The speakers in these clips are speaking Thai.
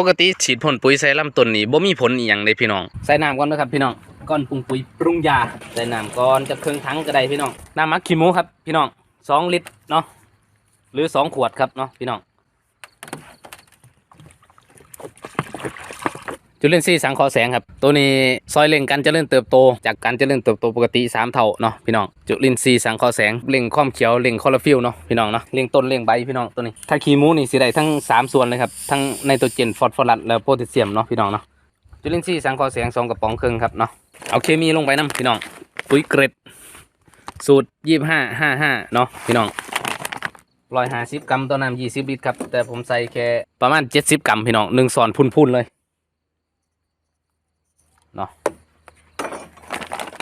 ปกติฉีดพ่นปุ๋ยใส่ลำต้นนี่บ่มีผลอีหยังเลยพี่น้องใส่น้ำก่อนนะครับพี่น้องก่อนปรุงปุ๋ยปรุงยาใส่น้ำก่อนจะเครื่องทั้งก็ได้พี่น้องน้ำมักขี้หมูครับพี่น้องสองลิตรเนาะหรือสองขวดครับเนาะพี่น้อง จุลินทรีย์สังเคราะห์แสงครับ ตัวนี้ซอยเร่งการเจริญเติบโต จากการเจริญเติบโตปกติ 3 เท่าเนาะพี่น้อง จุลินทรีย์สังเคราะห์แสงเร่งความเขียวเร่งคลอโรฟิลเนาะพี่น้องเนาะเร่งต้นเร่งใบพี่น้องตัวนี้ ถ้าขี้มูนี่สิได้ทั้ง 3 ส่วนเลยครับ ทั้งไนโตรเจนฟอสฟอรัสและโพแทสเซียมเนาะพี่น้องเนาะ จุลินทรีย์สังเคราะห์แสงสองกระป๋องครึ่งครับเนาะ เอาเคมีลงไปนํพี่น้อง ปุ๋ยเกรดสูตร25 55เนาะพี่น้องร้อยห้าสิบกรัมต่อน้ำยี่สิบลิตรครับแต่ผมใส่แค่ประมาณเจ็ดสิบกรัมพี่น้องหนึ่งซอนพุ่นๆเลย เนาะ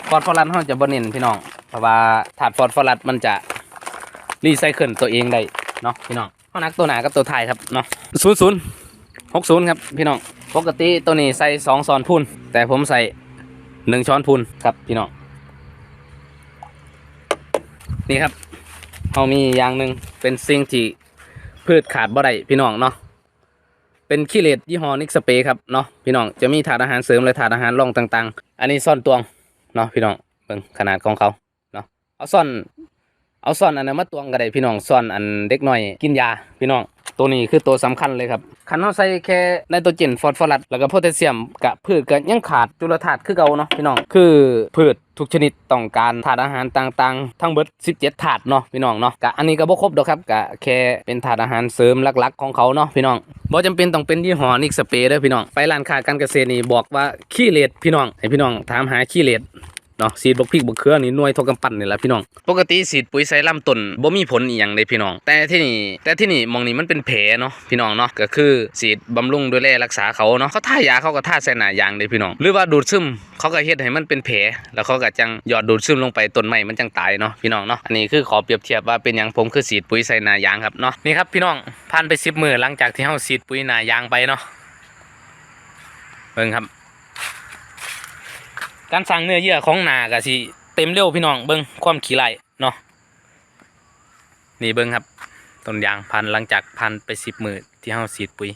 ฟอสฟอรัสเขาจะบนเน้นพี่น้อง เพราะว่าถาดฟอสฟอรัสมันจะรีไซเคิลตัวเองได้เนาะพี่น้องเขานักตัวหนากับตัวท้ายครับเนาะศูนย์ศูนย์หกศูนย์ครับพี่น้อง ปกติตัวนี้ใส่สองซอนพุนแต่ผมใส่หนึ่งช้อนพุนครับพี่น้อง นี่ครับเขามีอย่างหนึ่งเป็นสิ่งที่พืชขาดบ่ได้พี่น้องเนาะ เป็นขี้เหล็ยี่ห้อนิกสเปครับเนาะพี่น้องจะมีถาดอาหารเสริมและถาดอาหารรองต่างๆ อันนี้ซ่อนตวงเนาะพี่น้องเบิ่งขนาดของเขาเนาะเอาซ่อนเอาซ่อนอันนั้นมาตวงก็ได้พี่น้องซ่อนอันเด็กน้อยกินยาพี่น้องตัวนี้คือตัวสำคัญเลยครับคันเราใส่แค่ไนโตรเจนฟอสฟอรัสแล้วก็โพแทสเซียมกับพืชก็ยังขาดจุลธาตุคือเก่าเนาะพี่น้องคือพืชทุกชนิดต้องการธาตุอาหารต่างๆ ทั้งเบิด 17ธาตุเนาะพี่น้องเนาะกะอันนี้ก็บ่ครบดอกครับกะแค่เป็นธาตุอาหารเสริมหลักๆ ของเขาเนาะพี่น้อง บ่จำเป็นต้องเป็นยี่ห้อนิกสเปรย์เด้อพี่น้องไปร้านค้าการเกษตรนี่บอกว่าขี้เล็ดพี่น้องให้พี่น้องถามหาขี้เล็ด เนาะสีดบกพริกบกเขือนี่หน่วยทอกํปั้นนี่แหละพี่น้อง ปกติสีดปุ๋ยใส่ลำต้นบ่มีผลอีหยังเลยพี่น้อง แต่ที่นี่แต่ที่นี่มองนี้มันเป็นแผลเนาะพี่น้องเนาะก็คือสีดบำรุงดูแลรักษาเขาเนาะเขาท่ายาเขาก็ท่าใส่หน้ายางเลยพี่น้อง หรือว่าดูดซึมเขาก็เฮ็ดให้มันเป็นแผลแล้วเขาก็จังหยอดดูดซึมลงไปต้นไม้มันจังตายเนาะพี่น้องเนาะอันนี้คือขอเปรียบเทียบว่าเป็นหยังผมคือสีดปุ๋ยใส่หน้ายางครับเนาะนี่ครับพี่น้องผ่านไป10มื้อหลังจากที่เฮาสีดปุ๋ยหน้ายางไปเนาะเบิ่งครับ การสร้างเนื้อเยื่อของหนากะสิเต็มเร็วพี่น้องเบิ้งความขี้ไหลเนาะนี่เบิ้งครับต้นยางพันหลังจากพันไปสิบมือที่เฮาสีดปุ๋ย